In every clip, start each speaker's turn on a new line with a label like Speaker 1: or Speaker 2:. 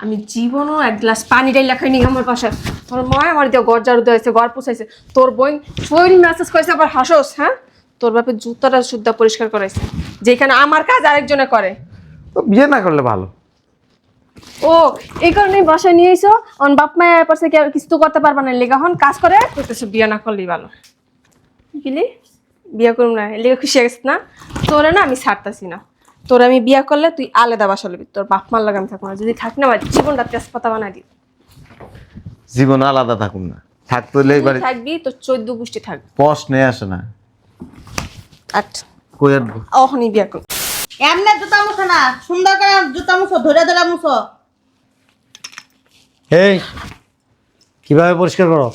Speaker 1: আমি জীবনও এক গ্লাস পানি ডাইলা খাইনি আমার পাশে তোর ময় আমার দিয়ে ঘর ঝাড়ু দিয়েছে ঘর পুষাইছে তোর বোন ফোন মেসেজ করেছে আবার হাসোস হ্যাঁ? তোর বাপের জুতাটা শুদ্ধ পরিষ্কার করাইছে যেখানে আমার কাজ আরেকজনে করে।
Speaker 2: তো বিয়ে না করলে ভালো।
Speaker 1: ও এই কারণে বাসায় নিয়ে এসো অন বাপ মায়ের পাশে কি আর কিছু তো করতে পারবা না। লেগা হন কাজ করে করতেছে বিয়ে না করলেই ভালো। গিলি বিয়ে করুম না লেগে খুশি গেছিস না? তোরে না আমি ছাড়তাছি না। তোর আমি বিয়ে করলে তুই আলাদা বাসা লবি। তোর বাপ মার লাগে আমি থাকব না। যদি থাকি না আমার জীবনটা তেজপাতা বানাই দিই
Speaker 2: জীবন আলাদা থাকুন না। থাকতে হলে
Speaker 1: তুই
Speaker 2: এবারে
Speaker 1: থাকবি তোর চোদ্দ গোষ্ঠী থাকবে।
Speaker 2: প্রশ্নে আসে না।
Speaker 1: আট।
Speaker 2: কই আনব?
Speaker 1: অহনি বিয়ে কর।
Speaker 3: এমনি জুতা মুছো না সুন্দর করে জুতা মুছো ধরে ধরে মুছো।
Speaker 4: এই কীভাবে পরিষ্কার করো?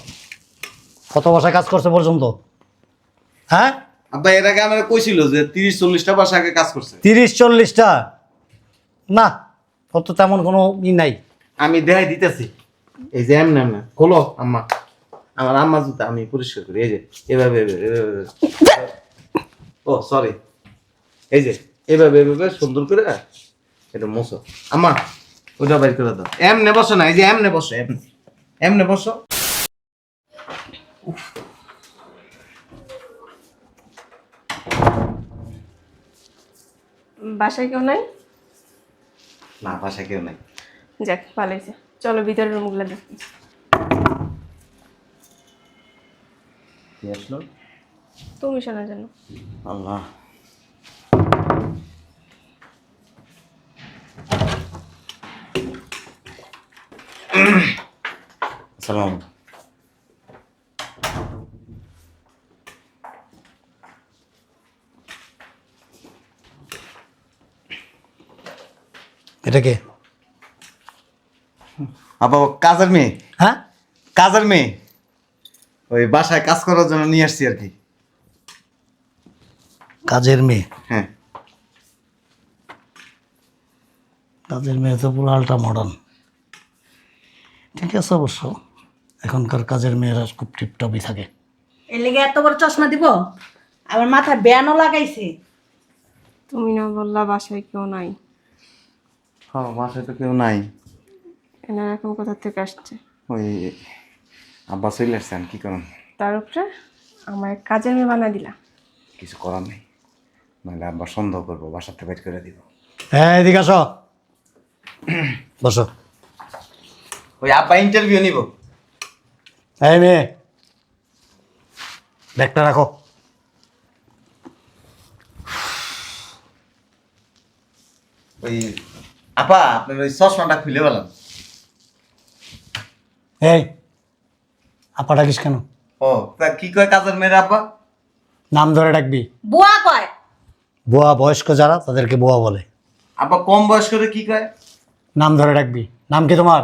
Speaker 4: কত বাসায় কাজ করছে পর্যন্ত? হ্যাঁ?
Speaker 2: আব্বা এর আগে আমার কইছিল যে তিরিশ চল্লিশটা বাসা আগে কাজ করছে।
Speaker 4: তিরিশ চল্লিশটা? না তোর তো তেমন কোনো ই নাই।
Speaker 2: আমি দেখাই দিতেছি। এই যে এমন এমন। খোলো আম্মা। আমার আম্মা জুতা আমি পরিষ্কার করি। এই যে এভাবে এভাবে, এভাবে, এভাবে। ও সরি এই যে এভাবে এভাবে সুন্দর করে এটা মোছো। আম্মা ওটা বাইর করে দাও। এমনে বসো না এই যে এমনে বসো এমনে। এমনে বসো।
Speaker 1: বাসায় কেউ নাই?
Speaker 2: না বাসা কেউ নাই।
Speaker 1: যাক ভালো হয়েছে। চলো ভিতরের রুমগুলো দেখি।
Speaker 2: কি আসলো?
Speaker 1: তুমি শোনার জন্য
Speaker 2: আল্লাহ। সালাম
Speaker 4: এটা কে?
Speaker 2: আপা কাজের মেয়ে?
Speaker 4: হ্যাঁ?
Speaker 2: কাজের মেয়ে? ওই বাসায় কাজ করার জন্য নিয়ে আসছি আর কি।
Speaker 4: কাজের মেয়ে?
Speaker 2: হ্যাঁ।
Speaker 4: কাজের মেয়ে তো পুরো আলট্রা মডার্ন। ঠিক আছে অবশ্য এখনকার কাজের মেয়েরা খুব টিপটপই থাকে।
Speaker 3: এর লেগে এত বড় চশমা দিব? আমার মাথায় ব্যানও লাগাইছে।
Speaker 1: তুমি না বললা বাসায় কেউ নাই।
Speaker 2: হ্যাঁ বাসায় তো কেউ নাই।
Speaker 1: এনার এখন কোথা থেকে আসছে?
Speaker 2: ওই আব্বা চলে আসছেন কি করেন
Speaker 1: তার উপরে আমার কাজের মেয়ে বানা দিলা
Speaker 2: কিছু করার নেই। নাহলে আব্বা সন্দেহ করব বাসাতে বের করে দিব।
Speaker 4: হ্যাঁ এদিকে আসো। বসো।
Speaker 2: ওই আব্বা ইন্টারভিউ নিব।
Speaker 4: এই মেয়ে ব্যাগটা রাখো।
Speaker 2: ওই আপা আপনার ওই চশমাটা খুলে বললাম
Speaker 4: এই আপা ডাকিস কেন?
Speaker 2: ও তা কি কয় কাজের মেয়ের আব্বা
Speaker 4: নাম ধরে ডাকবি।
Speaker 3: বুয়া কয়?
Speaker 4: বুয়া বয়স্ক যারা তাদেরকে বুয়া বলে।
Speaker 2: আব্বা কম বয়স করে কি কয়?
Speaker 4: নাম ধরে ডাকবি। নাম কি তোমার?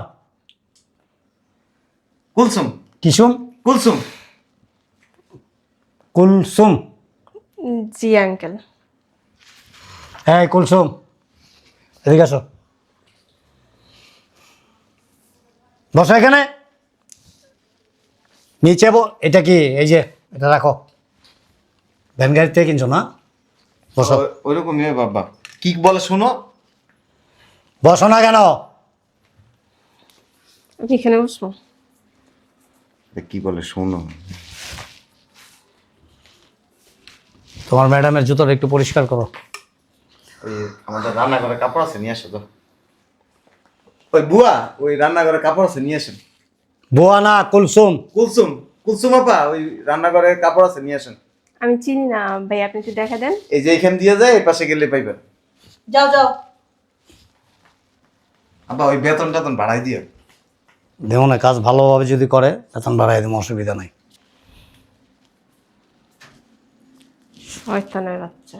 Speaker 2: কুলসুম।
Speaker 4: কিসুম
Speaker 2: কুলসুম।
Speaker 4: কুলসুম।
Speaker 1: জি আঙ্কেল।
Speaker 4: হ্যাঁ কুলসুম। এদিকে আসো। বসো এখানে। নিচে বো এটা কি এই যে এটা রাখো। ভ্যান গাড়ি থেকে কিনছো না? বসো।
Speaker 2: ও- ওইরকমই বাবা। কি বলে শুনো?
Speaker 4: বসো না কেন?
Speaker 1: এখানে বসবো।
Speaker 2: কি বলে শুনো?
Speaker 4: তোমার ম্যাডামের জুতোটা একটু পরিষ্কার করো।
Speaker 2: আমাদের রান্নাঘরে কাপড় আছে নিয়ে আসো তো। ওই বুয়া ওই রান্নাঘরে কাপড় আছে নিয়ে আসেন।
Speaker 4: বুয়া না কুলসুম।
Speaker 2: কুলসুম কুলসুম আপা ওই রান্নাঘরে কাপড় আছে নিয়ে আসেন।
Speaker 1: আমি চিনি না ভাই আপনি একটু দেখা দেন।
Speaker 2: এই যে এখান দিয়ে যায় এই পাশে গেলে পাইবেন।
Speaker 3: যাও যাও।
Speaker 2: আপা ওই বেতন টেতন বাড়াই দিও
Speaker 4: দেখো না কাজ ভালোভাবে যদি করে বেতন বাড়াই দেবো অসুবিধা নাই।
Speaker 1: শয়তানের বাচ্চা।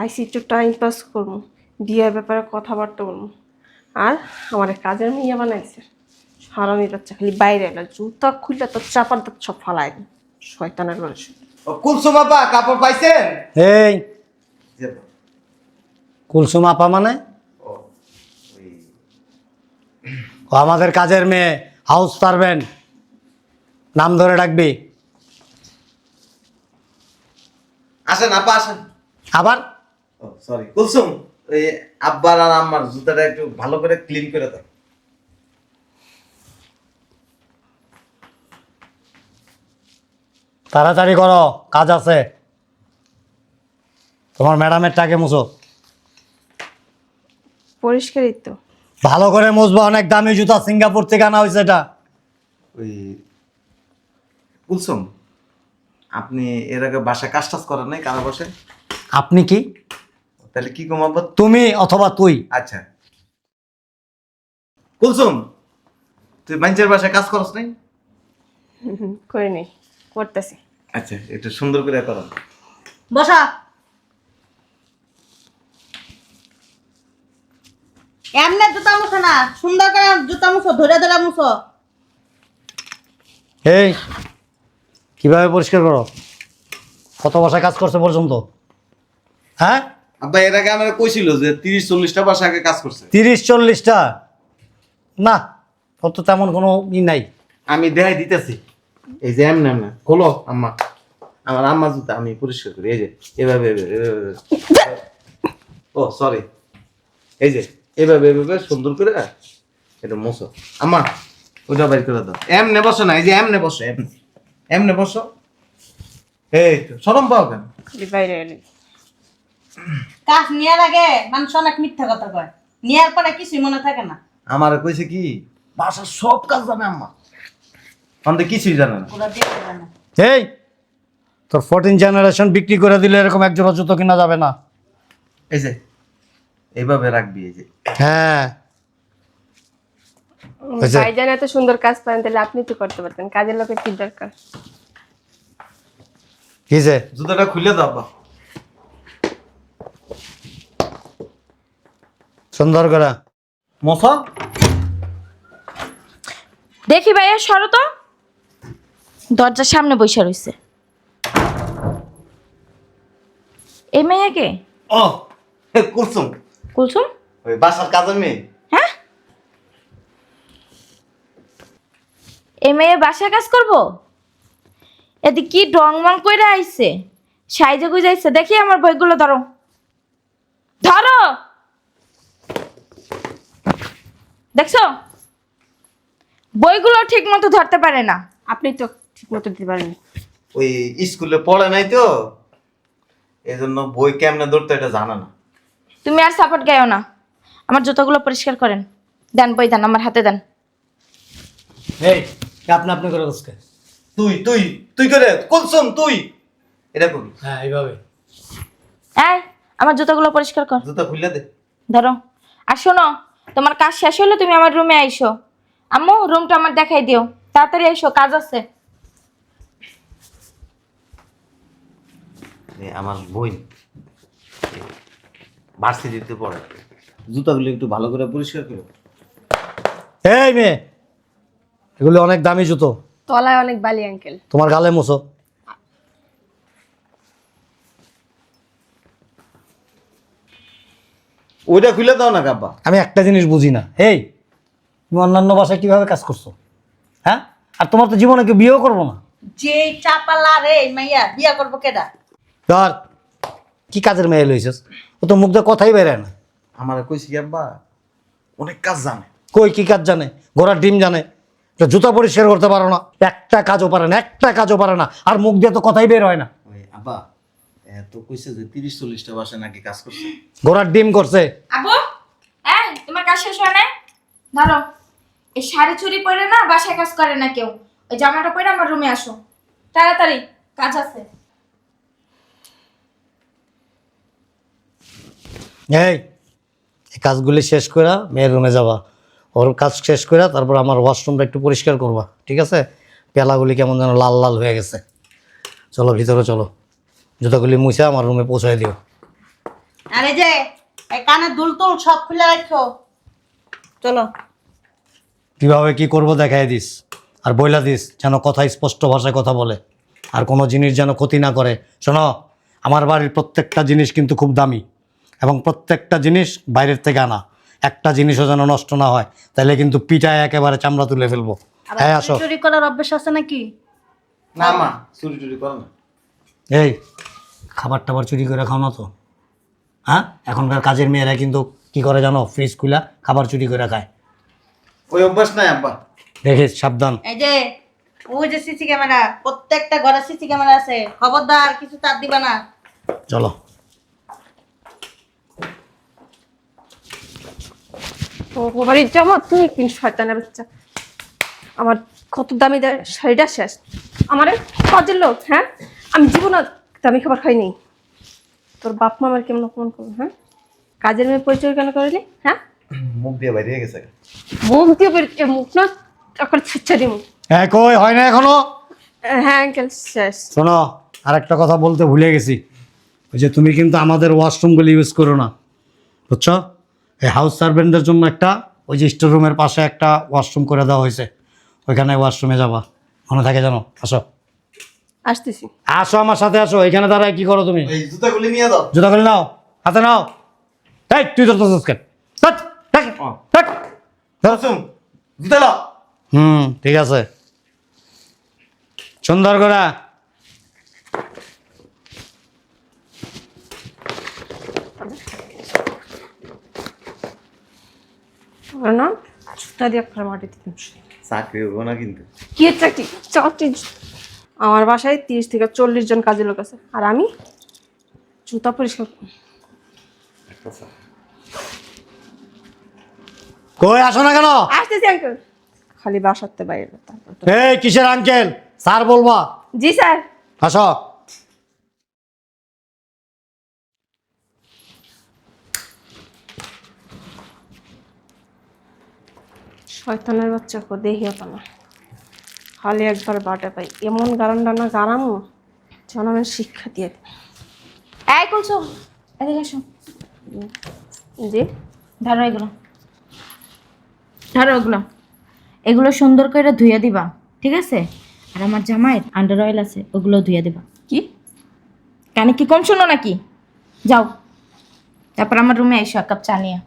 Speaker 1: আইসি একটু টাইম পাস করব বিয়ের ব্যাপারে কথাবার্তা বলব। আর আমার কাজের মেয়ে বানাইছে। হারামির বাচ্চা খালি বাইরে এলো জুতা খুললে তো চাপার দাঁত সব ফালাই দিন শয়তানের
Speaker 2: ও কুলসুম আপা কাপড় পাইছেন?
Speaker 4: এই। কুলসুম আপা মানে?
Speaker 2: ও
Speaker 4: আমাদের কাজের মেয়ে হাউস সার্ভেন্ট নাম ধরে ডাকবি।
Speaker 2: আসেন আপা আসেন।
Speaker 4: আবার?
Speaker 2: সরি কুলসুম। ওই আব্বার আর আম্মার জুতাটা একটু ভালো করে ক্লিন করে দাও।
Speaker 4: তাড়াতাড়ি করো কাজ আছে। তোমার ম্যাডামের টাকে মুছো।
Speaker 1: পরিষ্কারই তো।
Speaker 4: ভালো করে মুছবো অনেক দামি জুতা সিঙ্গাপুর থেকে আনা হয়েছে এটা।
Speaker 2: ওই কুলসুম আপনি এর আগে বাসা কাজ টাজ করেন নাই কারা বসে
Speaker 4: আপনি কি?
Speaker 2: তাহলে কি কমাবো
Speaker 4: তুমি অথবা তুই।
Speaker 2: আচ্ছা। কুলসুম তুই মানুষের বাসায় কাজ করস নাই?
Speaker 1: করে নেই করতেছি।
Speaker 2: আচ্ছা একটু সুন্দর করে করো।
Speaker 3: বসা। এমনি জুতা মুছো না সুন্দর করে জুতা মুছো ধরে ধরে মুছো।
Speaker 4: এই কীভাবে পরিষ্কার করো? কত বাসায় কাজ করছে পর্যন্ত? হ্যাঁ?
Speaker 2: আব্বা এর আগে আমার কইছিল যে তিরিশ চল্লিশটা বাসা আগে কাজ করছে।
Speaker 4: তিরিশ চল্লিশটা? না তোর তো তেমন কোনো ই নাই।
Speaker 2: আমি দেখাই দিতেছি। এই যে এমন এমন। খোলো আম্মা। আমার আম্মা জুতা আমি পরিষ্কার করি। এই যে এভাবে। ও সরি এই যে এভাবে এভাবে সুন্দর করে এটা মোছো। আম্মা ওটা বাড়ি করে দাও। এমনে বসো না এই যে এমনে বসো এমনে। এমনে বসো। এই তো সরম পাও কেন?
Speaker 1: বাইরে এলি।
Speaker 3: কাজ নেওয়ার আগে মানুষ অনেক মিথ্যা কথা কয়। নেওয়ার পরে কিছুই মনে থাকে না।
Speaker 2: আমার কইছে কি? বাসার সব কাজ জানে আম্মা। আমাদের কিছুই জানে না।
Speaker 3: দেখতে
Speaker 4: এই তোর ফোরটিন জেনারেশন বিক্রি করে দিলে এরকম একজোড়া জুতো কিনা যাবে না।
Speaker 2: এই যে এইভাবে রাখবি এই যে।
Speaker 4: হ্যাঁ। আচ্ছা।
Speaker 1: ভাইজান এত সুন্দর কাজ পারেন তাহলে আপনি তো করতে পারতেন কাজের লোকের কি দরকার?
Speaker 4: কিসে
Speaker 2: জুতাটা খুলে দাও আব্বা।
Speaker 4: সুন্দর করে
Speaker 2: মশা
Speaker 5: দেখি ভাইয়া সরো তো। দরজার সামনে বসে রইছে। এই মেয়েকে
Speaker 2: ও কুলসুম।
Speaker 5: কুলসুম?
Speaker 2: ওই বাসার কাজের মেয়ে।
Speaker 5: হ্যাঁ? এই মেয়ে বাসা কাজ করব? এদি কি ডং মং কইরা আইছে? সাইজে গুই যাইছে দেখি আমার বইগুলো ধরো। ধরো! দেখছ? বইগুলো ঠিক মতো ধরতে পারে না।
Speaker 1: আপনি তো ঠিক মতো দিতে পারেন।
Speaker 2: ওই স্কুলে পড়ে নাই তো এই জন্য বই কেমনে ধরতে এটা জানে না।
Speaker 5: তুমি আর সাপোর্ট গাইও না। আমার জুতোগুলো পরিষ্কার করেন। দেন বই দেন আমার হাতে দেন।
Speaker 4: এই আপনি আপনি করে বসকে?
Speaker 2: তুই তুই তুই করে কুলসুম তুই। এটা করবি
Speaker 4: হ্যাঁ এইভাবে।
Speaker 5: এই আমার জুতোগুলো পরিষ্কার কর।
Speaker 2: জুতা খুলে দে।
Speaker 5: ধরো। আর শোনো তোমার কাজ শেষ হলে তুমি আমার রুমে আইসো। আম্মু রুমটা আমার দেখাই দিও। তাড়াতাড়ি আইসো কাজ আছে।
Speaker 2: এ আমার বই। ভার্সিটিতে পড়ে। জুতাগুলো একটু ভালো করে পরিষ্কার করো।
Speaker 4: এই মেয়ে এগুলো অনেক দামি জুতো।
Speaker 1: তলায় অনেক বালি আঙ্কেল।
Speaker 4: তোমার গালে মুছো।
Speaker 2: ওইটা খুলে দাও না কাব্বা।
Speaker 4: আমি একটা জিনিস বুঝি না। এই তুমি অন্যান্য বাসায় কীভাবে কাজ করছ? হ্যাঁ? আর তোমার তো জীবনে কেউ বিয়েও করব না।
Speaker 3: যে চাপালা রে মাইয়া বিয়া করব কেডা?
Speaker 4: ধর কি কাজের মেয়ে লইছিস? ও তো মুখ দিয়ে কথাই বেরোয় না।
Speaker 2: আমার কইছি কি আব্বা অনেক কাজ জানে।
Speaker 4: কই কি কাজ জানে? ঘোড়ার ডিম জানে। তো জুতা পরিষ্কার করতে পারো না। একটা কাজও পারে না একটা কাজও পারে না। আর মুখ দিয়ে তো কথাই বের হয় না
Speaker 2: আব্বা এত কইছে যে তিরিশ চল্লিশটা বাসা নাকি কাজ করছে।
Speaker 4: ঘোড়ার ডিম করছে।
Speaker 5: আবু এই তোমার কাজ শেষ হয় নাই? ধরো এই শাড়ি চুরি পরে না বাসায় কাজ করে না কেউ। ওই জামাটা পরে আমার রুমে আসো। তাড়াতাড়ি কাজ আছে।
Speaker 4: এই এই কাজগুলি শেষ করে মেয়ের রুমে যাবা। ওর কাজ শেষ করে তারপর আমার ওয়াশরুমটা একটু পরিষ্কার করবা ঠিক আছে? পেলাগুলি কেমন যেন লাল লাল হয়ে গেছে। চলো ভিতরে চলো। জুতাগুলি মুছে আমার রুমে পৌঁছায় দিও।
Speaker 3: আরে যে এই কানে দুল তুল সব খুলে রাখো। চলো।
Speaker 4: কীভাবে কি করব দেখাই দিস আর বইলা দিস যেন কথা স্পষ্ট ভাষায় কথা বলে আর কোনো জিনিস যেন ক্ষতি না করে। শোনো আমার বাড়ির প্রত্যেকটা জিনিস কিন্তু খুব দামি এবং প্রত্যেকটা জিনিস বাইরের থেকে আনা। একটা জিনিসও যেন নষ্ট না হয় তাহলে কিন্তু পিঠায় একেবারে চামড়া তুলে ফেলব। হ্যাঁ আসো।
Speaker 3: চুরি করার অভ্যাস আছে নাকি?
Speaker 2: না মা চুরি টুরি করে না।
Speaker 4: এই খাবার টাবার চুরি করে খাও না তো। হ্যাঁ? এখনকার কাজের মেয়েরা কিন্তু কি করে জানো? ফ্রিজ খুলা খাবার চুরি করে খায়।
Speaker 2: ওই অভ্যাস নাই আব্বা।
Speaker 4: দেখিস সাবধান।
Speaker 3: এই যে ওই যে সিসি ক্যামেরা প্রত্যেকটা ঘরে সিসি ক্যামেরা আছে। খবরদার কিছু তার দিবা না।
Speaker 4: চলো।
Speaker 1: ও বাড়ির জামা তুমি কিন শয়তানের বাচ্চা? আমার কত দামি দা- শাড়িটা শেষ। আমার কাজের লোক হ্যাঁ? আমি জীবনে আমি খাবার খাইনি। তোর বাপ মা আমার কেমন অপমান করব হ্যাঁ? কাজের মেয়ে পরিচয় কেন করলি হ্যাঁ?
Speaker 2: মুখ দিয়ে বাইরে গেছে।
Speaker 1: মুখ দিয়ে বেরিয়ে মুখ না এখন ছিচ্ছা দিমু
Speaker 4: হ্যাঁ কই হয় না এখনও?
Speaker 1: হ্যাঁ আঙ্কেল শেষ।
Speaker 4: শোনো আর একটা কথা বলতে ভুলে গেছি। ওই যে তুমি কিন্তু আমাদের ওয়াশরুমগুলি ইউজ করো না। বুঝছ? এই হাউস সার্ভেন্টদের জন্য একটা ওই যে স্টোর রুমের পাশে একটা ওয়াশরুম করে দেওয়া হয়েছে। ওইখানে ওয়াশরুমে যাবা। মনে থাকে জানো? আসো।
Speaker 1: আসতেছি।
Speaker 4: আসো আমার সাথে আসো। এখানে দাঁড়ায় কি করো তুমি?
Speaker 2: এই জুতাগুলি নিয়ে দাও
Speaker 4: জুতা খুলে নাও। হাতে নাও। এই তুই ধরতে কেন।
Speaker 2: জুতা
Speaker 4: হুম ঠিক আছে। সুন্দর করে।
Speaker 1: না জুতা দিয়ে একটা মাটিতে
Speaker 2: চাকরি হব না কিন্তু।
Speaker 1: কি চাকরি? চাকরি। আমার বাসায় তিরিশ থেকে চল্লিশ জন কাজের লোক আছে। আর আমি জুতা পরিষ্কার।
Speaker 4: কই আসো না কেন?
Speaker 1: আসতেছি আঙ্কেল খালি বাসাতে বাইরে তারপর
Speaker 4: এই কিসের আঙ্কেল স্যার বলবা।
Speaker 1: জি স্যার।
Speaker 4: আসো।
Speaker 1: শয়তানের বাচ্চা কো খালি একবার বাটে পাই এমন গারান ডানা গারামো যেন আমি শিক্ষা দিয়ে দিই।
Speaker 5: এই কুলসুম এদিকে এসো।
Speaker 1: জি?
Speaker 5: ধরো এগুলো। ধরো এগুলো এগুলো সুন্দর করে ধুয়ে দিবা ঠিক আছে? আর আমার জামাইয়ের আন্ডার অয়েল আছে ওগুলো ধুয়ে দিবা।
Speaker 1: কি?
Speaker 5: কানে কি কম শোনো নাকি? যাও। তারপর আমার রুমে এসো এক কাপ চা নিয়ে।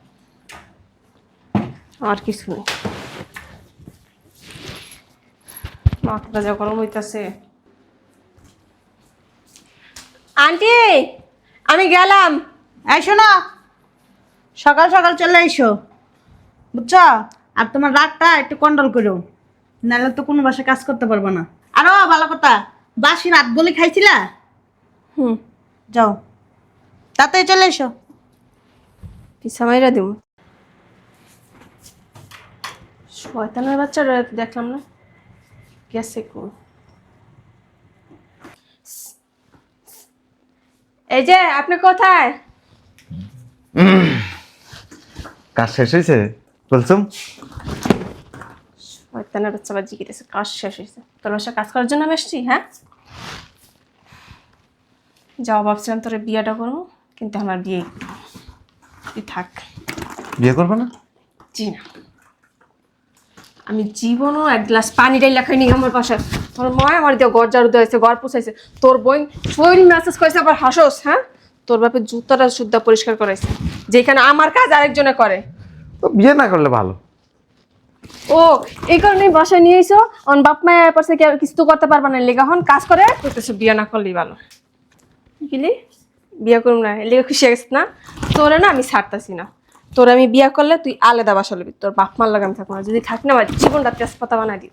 Speaker 1: আর কিছু নেই। মাথাটা যা গরম হইতাছে। আন্টি আমি গেলাম।
Speaker 3: এই শোনো সকাল সকাল চলে এসো বুঝছ? আর তোমার রাগটা একটু কন্ট্রোল করো নাহলে তো কোনো বাসায় কাজ করতে পারব না। আরও ভালো কথা বাসি রাত বলে খাইছিলা?
Speaker 1: হুম।
Speaker 3: যাও তাতে চলে এসো।
Speaker 1: পিসা মাইরা দিব শয়তানের বাচ্চারা দেখলাম না? গেছে কোন এই যে আপনি কোথায়
Speaker 2: কাজ শেষ হয়েছে বলছুম
Speaker 1: শয়তানের বাচ্চা বাজি গেছে কাজ শেষ হয়েছে তোর বাসা কাজ করার জন্য আমি এসছি হ্যাঁ যাও ভাবছিলাম তোর বিয়েটা করব কিন্তু আমার বিয়ে তুই থাক
Speaker 2: বিয়ে করবে না
Speaker 1: জি না আমি জীবনও এক গ্লাস পানি ডাইলা খাইনি আমার বাসায়। তোর মা আমার দিয়ে ঘর ঝাড়ু দিয়েছে ঘর পুষাইছে। তোর বোন শরীর মেসেজ করেছে আবার হাসোস হ্যাঁ? তোর বাপের জুতাটা শুদ্ধা পরিষ্কার করাইছে যেখানে আমার কাজ আরেকজনে করে।
Speaker 2: তো বিয়ে না করলে ভালো।
Speaker 1: ও এই কারণে বাসায় নিয়ে এসো অন বাপ মায়ের পাশে কেউ কিছু তো করতে পারবা না? লেগা হন কাজ করে করতেছে বিয়ে না করলেই ভালো। বুঝলি বিয়ে করুম না লেগে খুশি হয়ে গেছিস না? তোরে না আমি ছাড়তাছি না। তোর আমি বিয়া করলে তুই আলাদা বাসা লবি। তোর বাপ মার লাগে আমি থাকব না। যদি থাক না আমার জীবনটা তেজপাতা বানাই দিই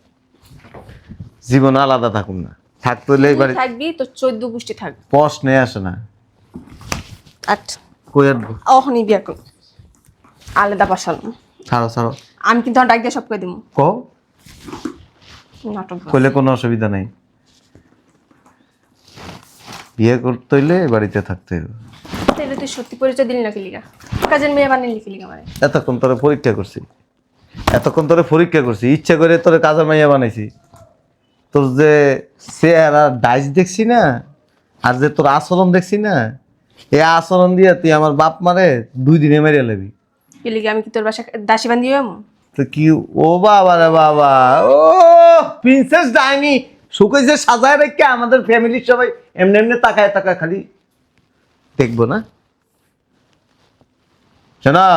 Speaker 2: জীবন আলাদা থাকুন না। থাকতে হলে এবারে
Speaker 1: থাকবি তোর চোদ্দ গোষ্ঠী থাকবে।
Speaker 2: প্রশ্নে আসে না।
Speaker 1: আট
Speaker 2: কই আসব
Speaker 1: অখনই বিয়ে করুন আলাদা বাসা লম।
Speaker 2: ছাড়ো ছাড়ো।
Speaker 1: আমি কিন্তু ডাক দিয়ে সব করে দিব
Speaker 2: কো
Speaker 1: নাটক।
Speaker 2: কইলে কোনো অসুবিধা নাই। বিয়ে করতে হইলে বাড়িতে থাকতে হবে
Speaker 1: তাহলে তুই সত্যি পরিচয় দিলি নাকি লিগা? কাজের মেয়ে বানিয়ে লিখি লিগা মানে
Speaker 2: এতক্ষণ তোরে পরীক্ষা করছি। এতক্ষণ তোরে পরীক্ষা করছি। ইচ্ছা করে তোরে কাজের মাইয়া বানাইছি। তোর যে চেহারা ডাইস দেখছি না আর যে তোর আচরণ দেখছি না এই আচরণ দিয়ে তুই আমার বাপ মারে দুই দিনে মেরে লেবি।
Speaker 1: কি লিগা আমি কি তোর বাসা দাসী যাব
Speaker 2: তো কি ও বাবা রে বাবা ও প্রিন্সেস ডাইনি। শুকাইছে সাজায় রেখে আমাদের ফ্যামিলির সবাই এমনি এমনি তাকায় তাকায় খালি দেখব না? শোনা,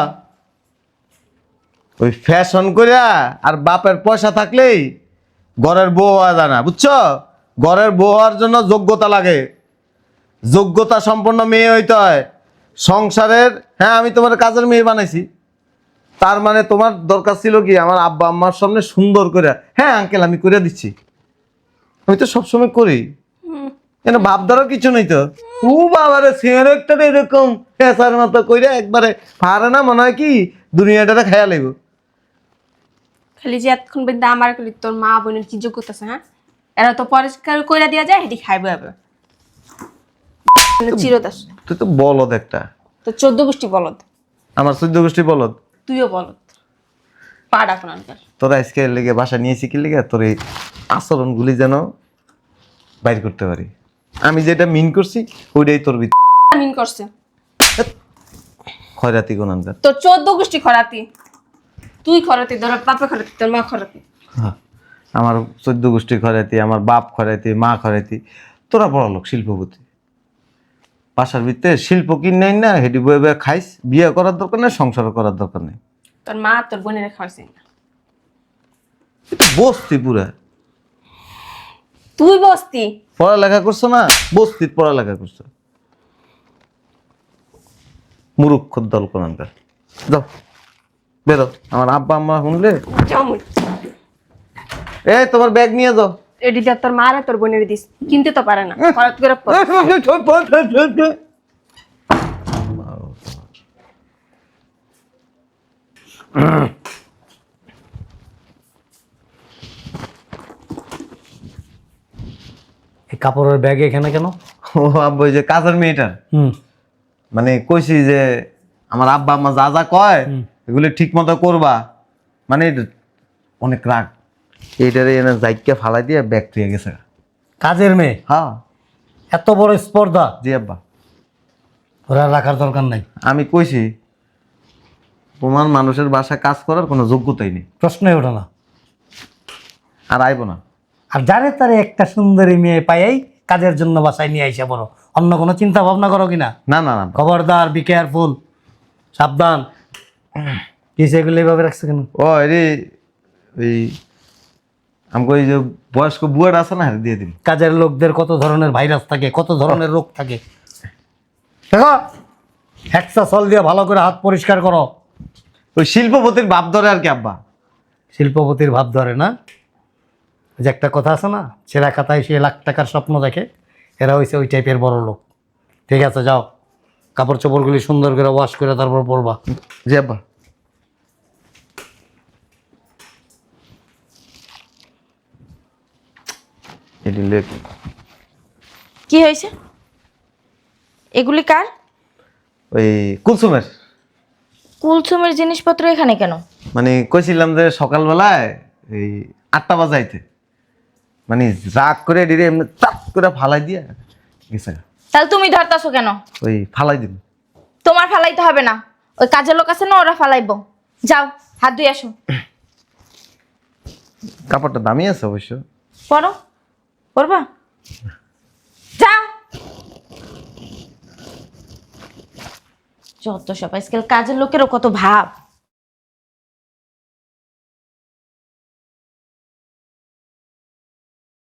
Speaker 2: ওই ফ্যাশন করিয়া আর বাপের পয়সা থাকলেই ঘরের বউ হওয়া যায় না, বুঝছ? ঘরের বউ হওয়ার জন্য যোগ্যতা লাগে। যোগ্যতা সম্পন্ন মেয়ে হইতে হয়। সংসারের হ্যাঁ আমি তোমার কাজের মেয়ে বানাইছি। তার মানে তোমার দরকার ছিল কি? আমার আব্বা আম্মার সামনে সুন্দর করে হ্যাঁ আঙ্কেল আমি করে দিচ্ছি। আমি তো সবসময় করি। কেন ভাব ধরার কিছু নেই তো? ও বাবারে সিয়ার একটা এরকম পেঁচার মতো কইরা একবারে পারে না মনে হয় কি দুনিয়াটা খেয়াল লাগবে
Speaker 1: খালি যে এতক্ষণ পর্যন্ত আমার করি তোর মা বোনের কি যোগ্যতা আছে হ্যাঁ? এরা তো পরিষ্কার কইরা দিয়া যায় হেঁটে খাইবে এবার। চিরদাস।
Speaker 2: তুই তো বলদ একটা।
Speaker 1: তো চোদ্দ গোষ্ঠী বলদ।
Speaker 2: আমার চোদ্দ গোষ্ঠী বলদ?
Speaker 1: তুইও বলদ। পা ডাকুন আনকার
Speaker 2: তোরা আজকে লেগে বাসা নিয়েছি কি লেগে? তোর এই আচরণগুলি যেন বাইর করতে পারি। আমি যেটা মিন করছি ওইটাই তোর ভিতর
Speaker 1: মিন করছে?
Speaker 2: খরাতি খয়রাতি গোনানকার
Speaker 1: তোর চোদ্দ গোষ্ঠী খরাতি তুই খরাতি তোর বাপে খরাতি তোর মা খরাতি
Speaker 2: হ্যাঁ। আমার চোদ্দ গোষ্ঠী খরাতি আমার বাপ খরাতি মা খরাতি তোরা বড় লোক শিল্পপতি। বাসার ভিতরে শিল্প কিনে না হেঁটে বয়ে বয়ে খাইস বিয়ে করার দরকার নেই সংসার করার দরকার নেই।
Speaker 1: তোর মা তোর বোনের খাওয়াইছে। না
Speaker 2: বস্তি পুরা।
Speaker 1: তুই বসতি?
Speaker 2: পড়ালেখা করছ না? বস্তির পড়ালেখা করছ। মুরুক্ষর দল কোরআনকার যাও বেরো। আমার আব্বা আম্মা শুনলে?
Speaker 1: জমুই
Speaker 2: এ তোমার ব্যাগ নিয়ে যাও।
Speaker 1: এডি যা তোর মারা তোর বোনের দিস। কিনতে তো পারে না। খরাত করে পর।
Speaker 4: কাপড়ের ব্যাগ এখানে কেন?
Speaker 2: ও আব্বা ওই যে কাজের মেয়েটার
Speaker 4: হুম।
Speaker 2: মানে কইছি যে আমার আব্বা আম্মা যা যা কয় এগুলো ঠিক মতো করবা। মানে অনেক রাগ। এইটারে এনে জাইকে ফালাই দিয়ে ব্যাগ তুই গেছে।
Speaker 4: কাজের মেয়ে?
Speaker 2: হ্যাঁ।
Speaker 4: এত বড় স্পর্ধা?
Speaker 2: জি আব্বা।
Speaker 4: ওরা রাখার দরকার নাই।
Speaker 2: আমি কইছি তোমার মানুষের বাসা কাজ করার কোনো যোগ্যতাই নেই।
Speaker 4: প্রশ্নই ওঠে না।
Speaker 2: আর আইব না।
Speaker 4: আর যারে তারে একটা সুন্দরী মেয়ে পাইয়াই কাজের জন্য বাসায় নিয়ে আইসা বড় অন্য কোনো চিন্তা ভাবনা করো কিনা?
Speaker 2: না না না।
Speaker 4: খবরদার বি কেয়ারফুল সাবধান। কি সেগুলো এইভাবে রাখছে কেন?
Speaker 2: ও রে ওই আমাকে ওই যে বয়স্ক বুয়াটা আছে না দিয়ে দিন
Speaker 4: কাজের লোকদের কত ধরনের ভাইরাস থাকে কত ধরনের রোগ থাকে। দেখো হ্যাক্সা সল দিয়ে ভালো করে হাত পরিষ্কার করো।
Speaker 2: ওই শিল্পপতির বাপ ধরে আর কি আব্বা।
Speaker 4: শিল্পপতির ভাব ধরে না? যে একটা কথা আছে না ছেঁড়া খাতায় সে লাখ টাকার স্বপ্ন দেখে এরা হয়েছে ওই টাইপের বড় লোক। ঠিক আছে যাও। কাপড় চোপড়গুলি সুন্দর করে ওয়াশ করে তারপর পরবা।
Speaker 2: জি আব্বা।
Speaker 5: কি হয়েছে? এগুলি কার?
Speaker 2: ওই কুলসুমের।
Speaker 5: কুলসুমের জিনিসপত্র এখানে কেন?
Speaker 2: মানে কইছিলাম যে সকালবেলায় এই আটটা বাজাইতে মানে রাগ করে ডিরে এমনি চাপ করে ফালাই দিয়ে গেছে।
Speaker 5: তাহলে তুমি ধরতাছো কেন?
Speaker 2: ওই ফালাই দিন
Speaker 5: তোমার ফালাইতে হবে না। ওই কাজের লোক আছে না ওরা ফালাইবো। যাও হাত ধুই আসো।
Speaker 2: কাপড়টা দামি আছে অবশ্য।
Speaker 5: পড়ো পড়বা যাও। যত সব আজকাল কাজের লোকেরও কত ভাব।